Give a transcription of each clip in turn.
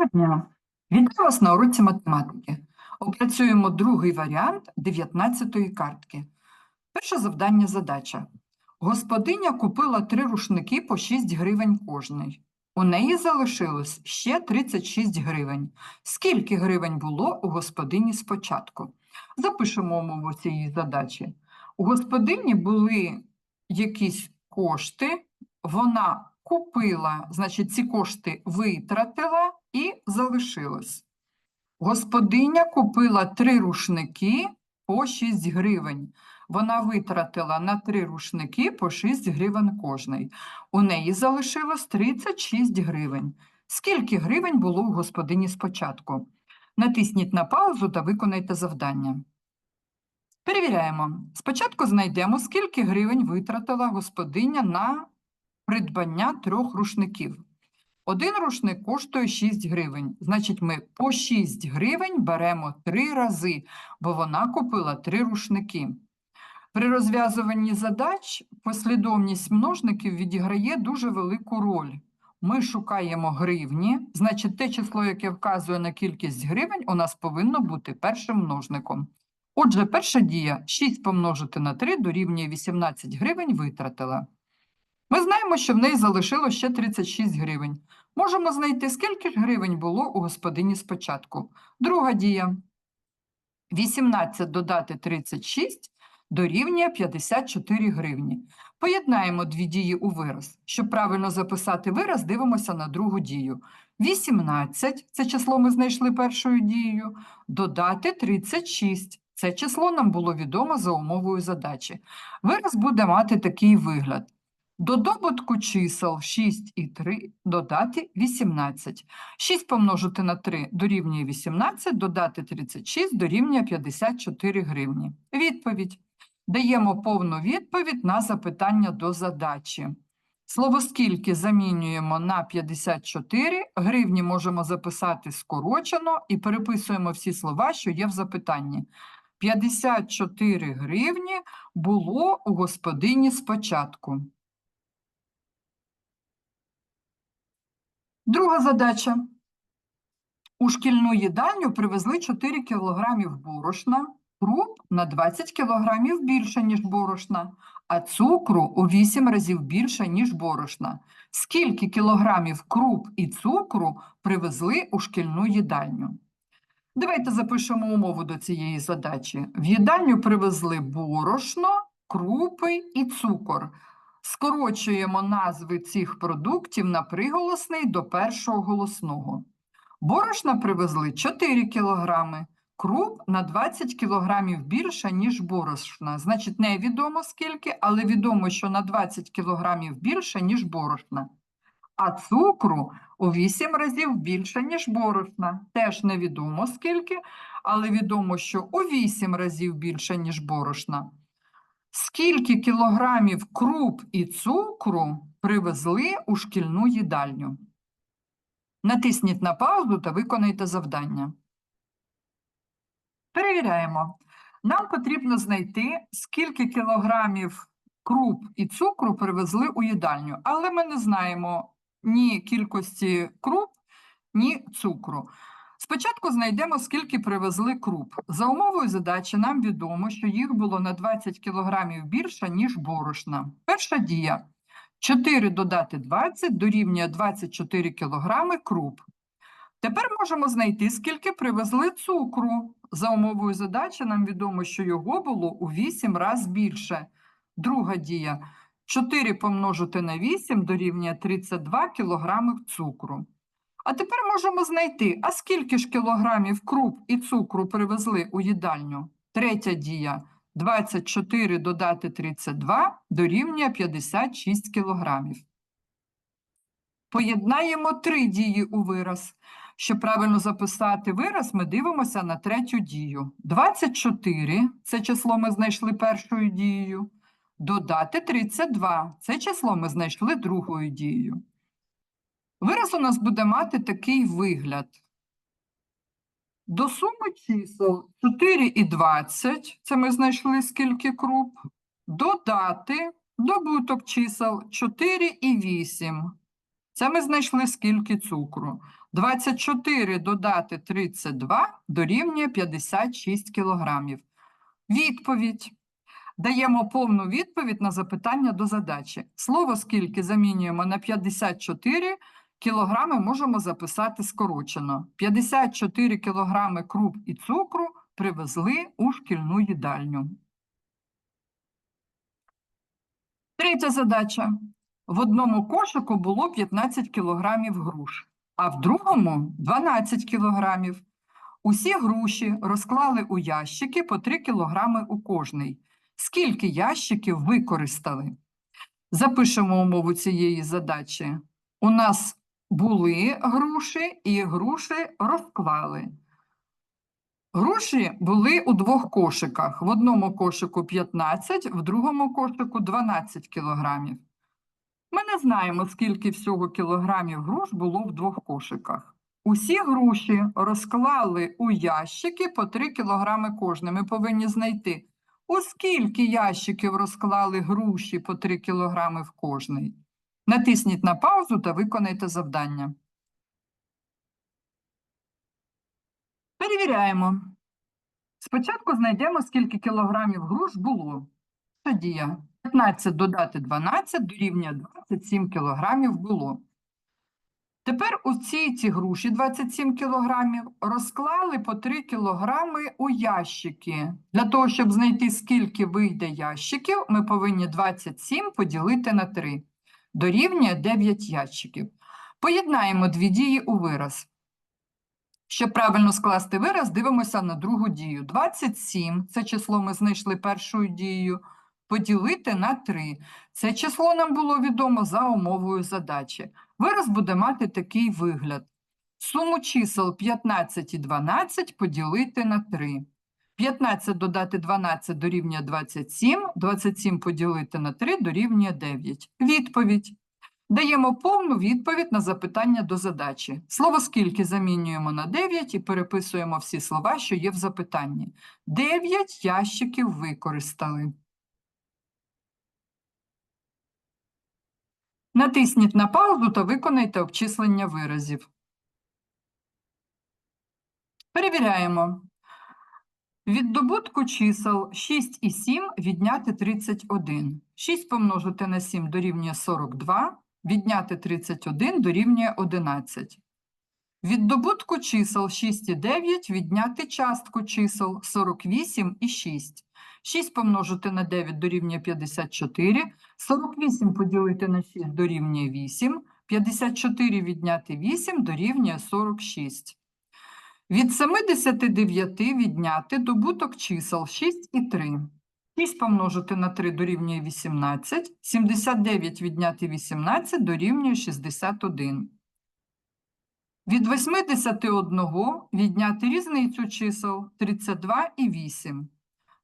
Доброго дня! Вітаю вас на уроці математики. Опрацюємо другий варіант 19-ї картки. Перше завдання задача. Господиня купила три рушники по 6 гривень кожний. У неї залишилось ще 36 гривень. Скільки гривень було у господині спочатку? Запишемо умову цієї задачі. У господині були якісь кошти, вона купила, значить, ці кошти витратила і залишилось. Господиня купила три рушники по 6 гривень. Вона витратила на три рушники по 6 гривень кожний. У неї залишилось 36 гривень. Скільки гривень було у господині спочатку? Натисніть на паузу та виконайте завдання. Перевіряємо. Спочатку знайдемо, скільки гривень витратила господиня на придбання трьох рушників. Один рушник коштує 6 гривень. Значить, ми по 6 гривень беремо три рази, бо вона купила три рушники. При розв'язуванні задач послідовність множників відіграє дуже велику роль. Ми шукаємо гривні, значить, те число, яке вказує на кількість гривень, у нас повинно бути першим множником. Отже, перша дія 6 помножити на 3 дорівнює 18 гривень витратила. Ми знаємо, що в неї залишилось ще 36 гривень. Можемо знайти, скільки ж гривень було у господині спочатку. Друга дія. 18 додати 36 дорівнює 54 гривні. Поєднаємо дві дії у вираз. Щоб правильно записати вираз, дивимося на другу дію. 18 – це число ми знайшли першою дією, додати 36. Це число нам було відомо за умовою задачі. Вираз буде мати такий вигляд. До добутку чисел 6 і 3 додати 18. 6 помножити на 3 дорівнює 18, додати 36 дорівнює 54 гривні. Відповідь. Даємо повну відповідь на запитання до задачі. Слово «скільки» замінюємо на 54, гривні можемо записати скорочено і переписуємо всі слова, що є в запитанні. 54 гривні було у господині спочатку. Друга задача. У шкільну їдальню привезли 4 кілограмів борошна, круп на 20 кілограмів більше, ніж борошна, а цукру у 8 разів більше, ніж борошна. Скільки кілограмів круп і цукру привезли у шкільну їдальню? Давайте запишемо умову до цієї задачі. В їдальню привезли борошно, крупи і цукор. Скорочуємо назви цих продуктів на приголосний до першого голосного. Борошна привезли 4 кілограми, круп на 20 кілограмів більше, ніж борошна. Значить, невідомо скільки, але відомо, що на 20 кілограмів більше, ніж борошна. А цукру у 8 разів більше, ніж борошна. Теж невідомо скільки, але відомо, що у 8 разів більше, ніж борошна. Скільки кілограмів круп і цукру привезли у шкільну їдальню? Натисніть на паузу та виконайте завдання. Перевіряємо. Нам потрібно знайти, скільки кілограмів круп і цукру привезли у їдальню, але ми не знаємо ні кількості круп, ні цукру. Спочатку знайдемо, скільки привезли круп. За умовою задачі нам відомо, що їх було на 20 кг більше, ніж борошна. Перша дія. 4 додати 20 дорівнює 24 кг круп. Тепер можемо знайти, скільки привезли цукру. За умовою задачі нам відомо, що його було у 8 разів більше. Друга дія. 4 помножити на 8 дорівнює 32 кг цукру. А тепер можемо знайти, а скільки ж кілограмів круп і цукру привезли у їдальню? Третя дія. 24 додати 32 дорівнює 56 кілограмів. Поєднаємо три дії у вираз. Щоб правильно записати вираз, ми дивимося на третю дію. 24 – це число ми знайшли першою дією. Додати 32 – це число ми знайшли другою дією. Вираз у нас буде мати такий вигляд. До суми чисел 4 і 20, це ми знайшли скільки круп, додати добуток чисел 4 і 8. Це ми знайшли скільки цукру. 24 додати 32 дорівнює 56 кілограмів. Відповідь. Даємо повну відповідь на запитання до задачі. Слово скільки замінюємо на 54 кілограми можемо записати скорочено. 54 кілограми круп і цукру привезли у шкільну їдальню. Третя задача. В одному кошику було 15 кілограмів груш, а в другому 12 кілограмів. Усі груші розклали у ящики по 3 кілограми у кожний. Скільки ящиків використали? Запишемо умову цієї задачі. У нас були груші і груші розклали. Груші були у двох кошиках. В одному кошику 15, в другому кошику 12 кілограмів. Ми не знаємо, скільки всього кілограмів груш було в двох кошиках. Усі груші розклали у ящики по 3 кілограми кожне. Ми повинні знайти, у скільки ящиків розклали груші по 3 кілограми в кожний. Натисніть на паузу та виконайте завдання. Перевіряємо. Спочатку знайдемо, скільки кілограмів груш було. Це дія. 15 додати 12 дорівнює 27 кілограмів було. Тепер у ці ці груші 27 кілограмів розклали по 3 кілограми у ящики. Для того, щоб знайти, скільки вийде ящиків, ми повинні 27 поділити на 3. Дорівнює 9 ящиків. Поєднаємо дві дії у вираз. Щоб правильно скласти вираз, дивимося на другу дію. 27 – це число ми знайшли першою дією. Поділити на 3. Це число нам було відомо за умовою задачі. Вираз буде мати такий вигляд. Суму чисел 15 і 12 поділити на 3. 15 додати 12 дорівнює 27, 27 поділити на 3 дорівнює 9. Відповідь. Даємо повну відповідь на запитання до задачі. Слово «скільки» замінюємо на 9 і переписуємо всі слова, що є в запитанні. 9 ящиків використали. Натисніть на паузу та виконайте обчислення виразів. Перевіряємо. Від добутку чисел 6 і 7 відняти 31. 6 помножити на 7 дорівнює 42, відняти 31 дорівнює 11. Від добутку чисел 6 і 9 відняти частку чисел 48 і 6. 6 помножити на 9 дорівнює 54, 48 поділити на 6 дорівнює 8, 54 відняти 8 дорівнює 46. Від 79 відняти добуток чисел 6 і 3. 6 помножити на 3 дорівнює 18, 79 відняти 18 дорівнює 61. Від 81 відняти різницю чисел 32 і 8.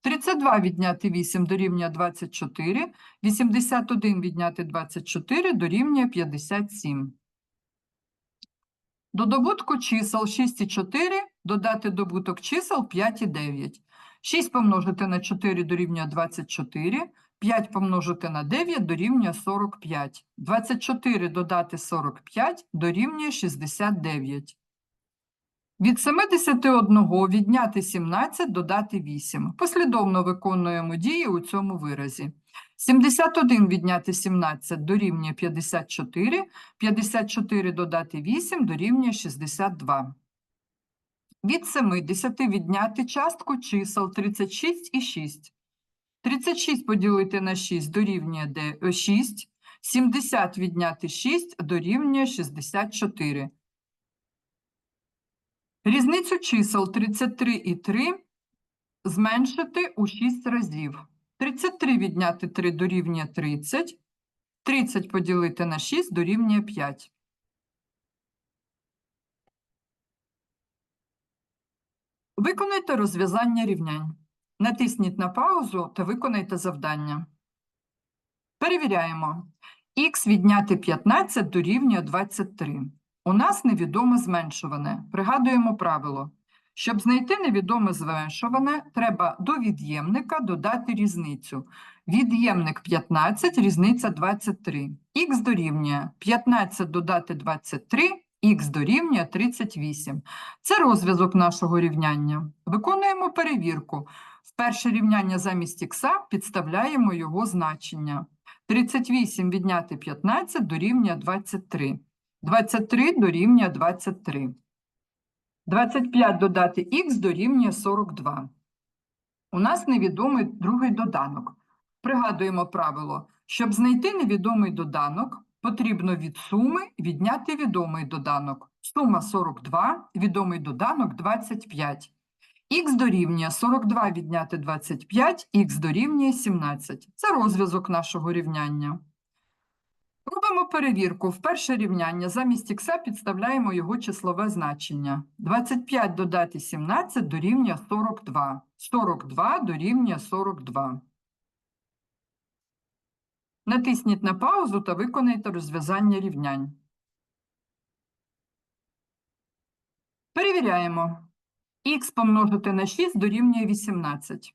32 відняти 8 дорівнює 24, 81 відняти 24 дорівнює 57. До добутку чисел 6 і 4 додати добуток чисел 5 і 9. 6 помножити на 4 дорівнює 24, 5 помножити на 9 дорівнює 45. 24 додати 45 дорівнює 69. Від 71 відняти 17 додати 8. Послідовно виконуємо дії у цьому виразі. 71 відняти 17 дорівнює 54, 54 додати 8 дорівнює 62. Від 70 відняти частку чисел 36 і 6. 36 поділити на 6 дорівнює 6, 70 відняти 6 дорівнює 64. Різницю чисел 33 і 3 зменшити у 6 разів. 33 відняти 3 дорівнює 30, 30 поділити на 6 дорівнює 5. Виконайте розв'язання рівнянь. Натисніть на паузу та виконайте завдання. Перевіряємо. Х відняти 15 дорівнює 23. У нас невідоме зменшуване. Пригадуємо правило. Щоб знайти невідоме зменшуване, треба до від'ємника додати різницю. Від'ємник 15, різниця 23. Х дорівнює 15 додати 23, х дорівнює 38. Це розв'язок нашого рівняння. Виконуємо перевірку. В перше рівняння замість х підставляємо його значення. 38 відняти 15 дорівнює 23. 23 дорівнює 23. 25 додати х дорівнює 42. У нас невідомий другий доданок. Пригадуємо правило. Щоб знайти невідомий доданок, потрібно від суми відняти відомий доданок. Сума 42, відомий доданок 25. Х дорівнює 42 відняти 25, х дорівнює 17. Це розв'язок нашого рівняння. Робимо перевірку. В перше рівняння замість х підставляємо його числове значення. 25 додати 17 дорівнює 42. 42 дорівнює 42. Натисніть на паузу та виконайте розв'язання рівнянь. Перевіряємо. Х помножити на 6 дорівнює 18.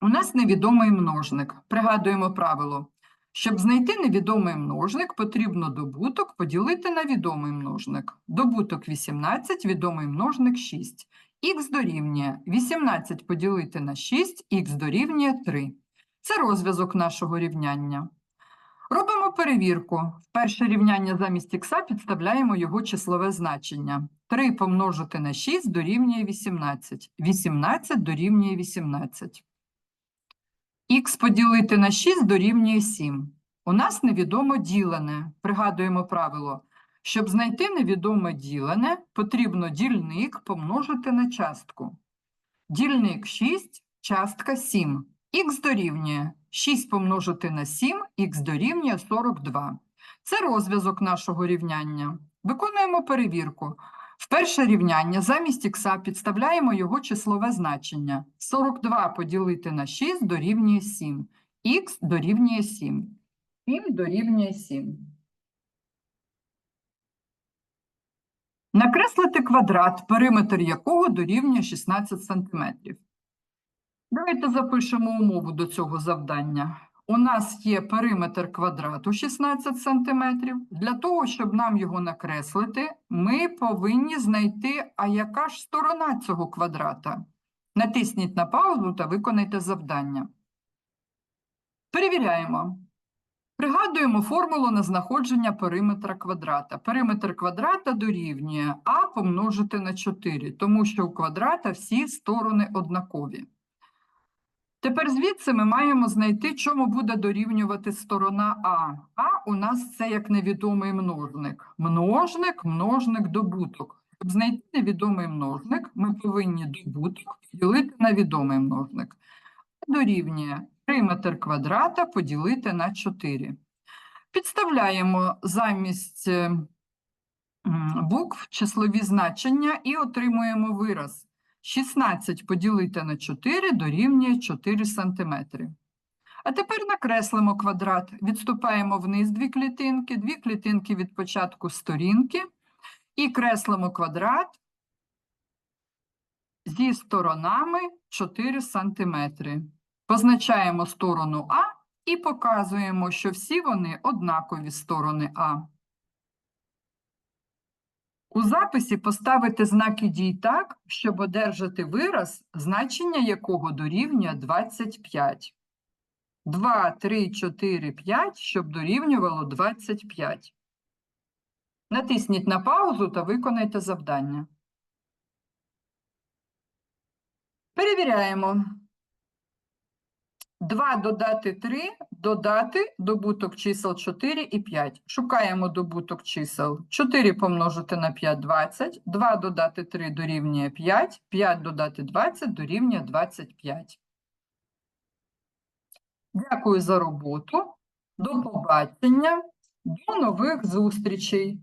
У нас невідомий множник. Пригадуємо правило. Щоб знайти невідомий множник, потрібно добуток поділити на відомий множник. Добуток 18, відомий множник 6. Х дорівнює 18 поділити на 6, х дорівнює 3. Це розв'язок нашого рівняння. Робимо перевірку. В перше рівняння замість х підставляємо його числове значення. 3 помножити на 6 дорівнює 18. 18 дорівнює 18. Х поділити на 6 дорівнює 7. У нас невідомо ділене. Пригадуємо правило. Щоб знайти невідоме ділене, потрібно дільник помножити на частку. Дільник 6, частка 7. Х дорівнює 6 помножити на 7, х дорівнює 42. Це розв'язок нашого рівняння. Виконуємо перевірку. В перше рівняння замість х підставляємо його числове значення. 42 поділити на 6 дорівнює 7. Х дорівнює 7. 7 дорівнює 7. Накреслити квадрат, периметр якого дорівнює 16 см. Давайте запишемо умову до цього завдання. У нас є периметр квадрату 16 см. Для того, щоб нам його накреслити, ми повинні знайти, а яка ж сторона цього квадрата. Натисніть на паузу та виконайте завдання. Перевіряємо. Пригадуємо формулу на знаходження периметра квадрата. Периметр квадрата дорівнює а помножити на 4, тому що у квадрата всі сторони однакові. Тепер звідси ми маємо знайти, чому буде дорівнювати сторона А. А у нас це як невідомий множник. Множник, множник, добуток. Щоб знайти невідомий множник, ми повинні добуток поділити на відомий множник. Дорівнює периметр квадрата поділити на 4. Підставляємо замість букв числові значення і отримуємо вираз. 16 поділити на 4 дорівнює 4 см. А тепер накреслимо квадрат. Відступаємо вниз дві клітинки, дві клітинки від початку сторінки і креслимо квадрат зі сторонами 4 см. Позначаємо сторону А і показуємо, що всі вони однакові сторони А. У записі поставити знаки дій так, щоб одержати вираз, значення якого дорівнює 25. 2, 3, 4, 5, щоб дорівнювало 25. Натисніть на паузу та виконайте завдання. Перевіряємо. 2 додати 3, додати добуток чисел 4 і 5. Шукаємо добуток чисел. 4 помножити на 5 – 20, 2 додати 3 дорівнює 5, 5 додати 20 дорівнює 25. Дякую за роботу. До побачення. До нових зустрічей.